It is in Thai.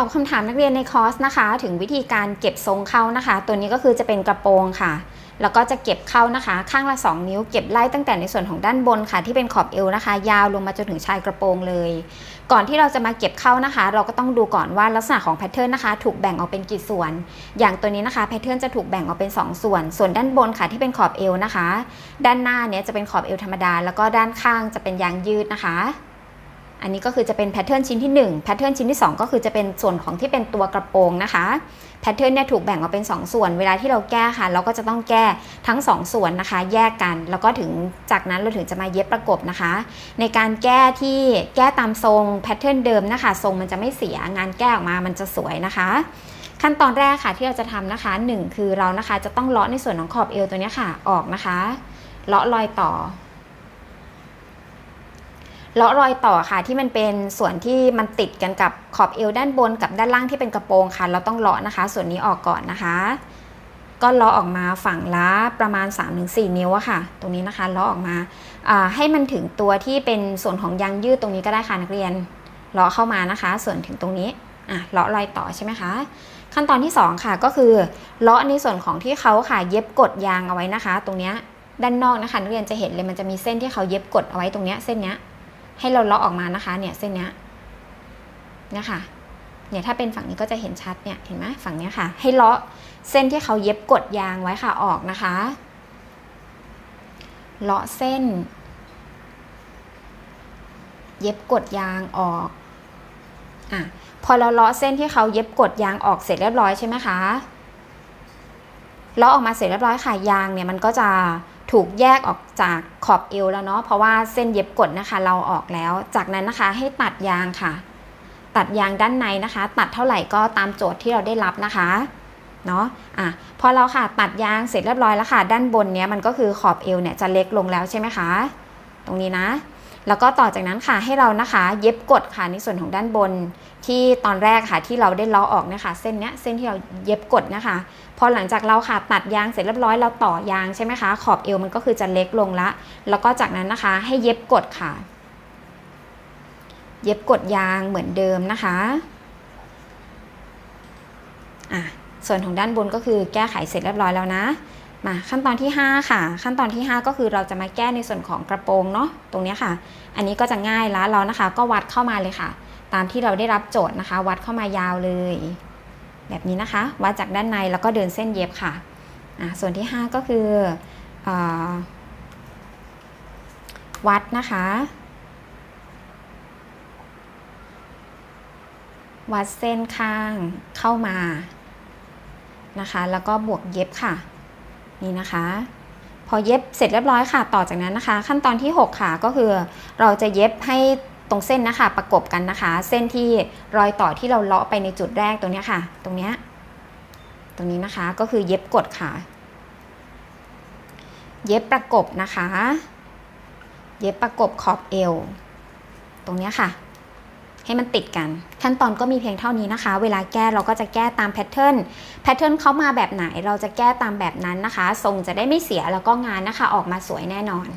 อบคำถามนักเรียนในคอร์สนะคะ ถึงวิธีการเก็บทรงเข้านะคะ ตัวนี้ก็คือจะเป็นกระโปรงค่ะ แล้วก็จะเก็บเข้านะคะ ข้างละ 2 นิ้วเก็บไล่ตั้งแต่ในส่วนของด้านบนค่ะ ที่เป็นขอบเอวนะคะ ยาวลงมาจนถึงชายกระโปรงเลย ก่อนที่เราจะมาเก็บเข้านะคะ เราก็ต้องดูก่อนว่าลักษณะของแพทเทิร์นนะคะ ถูกแบ่งออกเป็นกี่ส่วน อย่างตัวนี้นะคะแพทเทิร์นจะถูกแบ่งออกเป็น 2 ส่วน ส่วนด้านบนค่ะที่เป็นขอบเอวนะคะ ด้านหน้าเนี้ยจะเป็นขอบเอวธรรมดา แล้วก็ด้านข้างจะเป็นยางยืดนะคะ อันนี้ก็คือจะเป็นแพทเทิร์นชิ้นที่1แพทเทิร์นชิ้นที่ 2 ก็คือจะเป็นส่วนของที่เป็นตัวกระโปรงนะคะแพทเทิร์นเนี่ยถูกแบ่งออกเป็น 2 ส่วน เวลาที่เราแก้ค่ะ เราก็จะต้องแก้ทั้ง 2 ส่วนนะคะ แยกกัน แล้วก็ถึงจากนั้นเราถึงจะมาเย็บประกบนะคะ ในการแก้ที่แก้ตามทรงแพทเทิร์นเดิมนะคะ ทรงมันจะไม่เสียงานแก้ออกมามันจะสวยนะคะ ขั้นตอนแรกค่ะที่เราจะทำนะคะ 1 คือเรานะคะจะต้องเลาะในส่วนของขอบเอวตัวนี้ค่ะ ออกนะคะเลาะรอยต่อ เลาะรอยต่อค่ะที่มันเป็นส่วนที่มันติดกันกับขอบเอวด้านบนกับด้านล่างที่เป็นกระโปรงค่ะ เราต้องเลาะนะคะ ส่วนนี้ออกก่อนนะคะ ก็เลาะออกมาฝั่งละประมาณ 3-4 นิ้วอะค่ะ ตรงนี้นะคะเลาะออกมาให้มันถึงตัวที่เป็นส่วนของยางยืดตรงนี้ก็ได้ค่ะนักเรียนเลาะเข้ามานะคะ ส่วนถึงตรงนี้อะเลาะรอยต่อใช่ไหมคะขั้นตอนที่สองค่ะก็คือเลาะในส่วนของที่เขาค่ะเย็บกดยางเอาไว้นะคะ ตรงเนี้ยด้านนอกนะคะนักเรียนจะเห็นเลยมันจะมีเส้นที่เขาเย็บกดเอาไว้ตรงเนี้ยเส้นเนี้ย ให้เราเลาะออกมานะคะเนี่ยเส้นเนี้ยนี่ยค่ะเนี่ยถ้าเป็นฝั่งนี้ก็จะเห็นชัดเนี่ยเห็นไหมฝั่งเนี้ยค่ะ ให้เลาะเส้นที่เขาเย็บกดยางไว้ค่ะออกนะคะ เลาะเส้น เย็บกดยางออกอะพอเราเลาะเส้นที่เขาเย็บกดยางออกเสร็จเรียบร้อยใช่ไหมคะเลาะออกมาเสร็จเรียบร้อยค่ะยางเนี่ยมันก็จะ ถูกแยกออกจากขอบเอวแล้วเนาะเพราะว่าเส้นเย็บกดนะคะ เราออกแล้ว จากนั้นนะคะให้ตัดยางค่ะ ตัดยางด้านในนะคะ ตัดเท่าไหร่ก็ตามโจทย์ที่เราได้รับนะคะเนาะอะพอเราค่ะตัดยางเสร็จเรียบร้อยแล้วค่ะ ด้านบนเนี้ยมันก็คือขอบเอวเนี่ยจะเล็กลงแล้วใช่ไหมคะ ตรงนี้นะ แล้วก็ต่อจากนั้นค่ะให้เรานะคะเย็บกดค่ะในส่วนของด้านบน ที่ตอนแรกค่ะที่เราได้ล้อออกเนะคะเส้นเนี้ยเส้นที่เราเย็บกดนะคะพอหลังจากเราค่ะตัดยางเสร็จเรียบร้อยเราต่อยางใช่ไหมคะขอบเอวมันก็คือจะเล็กลงละ แล้วก็จากนั้นนะคะให้เย็บกดค่ะ เย็บกดยางเหมือนเดิมนะคะอะส่วนของด้านบนก็คือแก้ไขเสร็จเรียบร้อยแล้วนะ มาขั้นตอนที่ 5 ค่ะ ขั้นตอนที่ 5 ก็คือเราจะมาแก้ในส่วนของกระโปรงเนาะตรงนี้ค่ะ อันนี้ก็จะง่ายแล้วเรานะคะ ก็วัดเข้ามาเลยค่ะ ตามที่เราได้รับโจทย์นะคะ วัดเข้ามายาวเลย แบบนี้นะคะ วัดจากด้านในแล้วก็เดินเส้นเย็บค่ะอะส่วนที่ 5 ก็คืออวัดนะคะ วัดเส้นข้างเข้ามานะคะ แล้วก็บวกเย็บค่ะ นี่นะคะ พอเย็บเสร็จเรียบร้อยค่ะ ต่อจากนั้นนะคะ ขั้นตอนที่ 6 ค่ะก็คือเราจะเย็บให้ตรงเส้นนะคะ ประกบกันนะคะ เส้นที่รอยต่อที่เราเลาะไปในจุดแรกตรงนี้ค่ะ ตรงนี้ตรงนี้นะคะก็คือเย็บกดค่ะ เย็บประกบนะคะ เย็บประกบขอบเอว ตรงนี้ค่ะ ให้มันติดกัน ขั้นตอนก็มีเพียงเท่านี้นะคะ เวลาแก้เราก็จะแก้ตามแพทเทิร์นแพทเทิร์นเขามาแบบไหน เราจะแก้ตามแบบนั้นนะคะทรงจะได้ไม่เสียแล้วก็งานนะคะออกมาสวยแน่นอน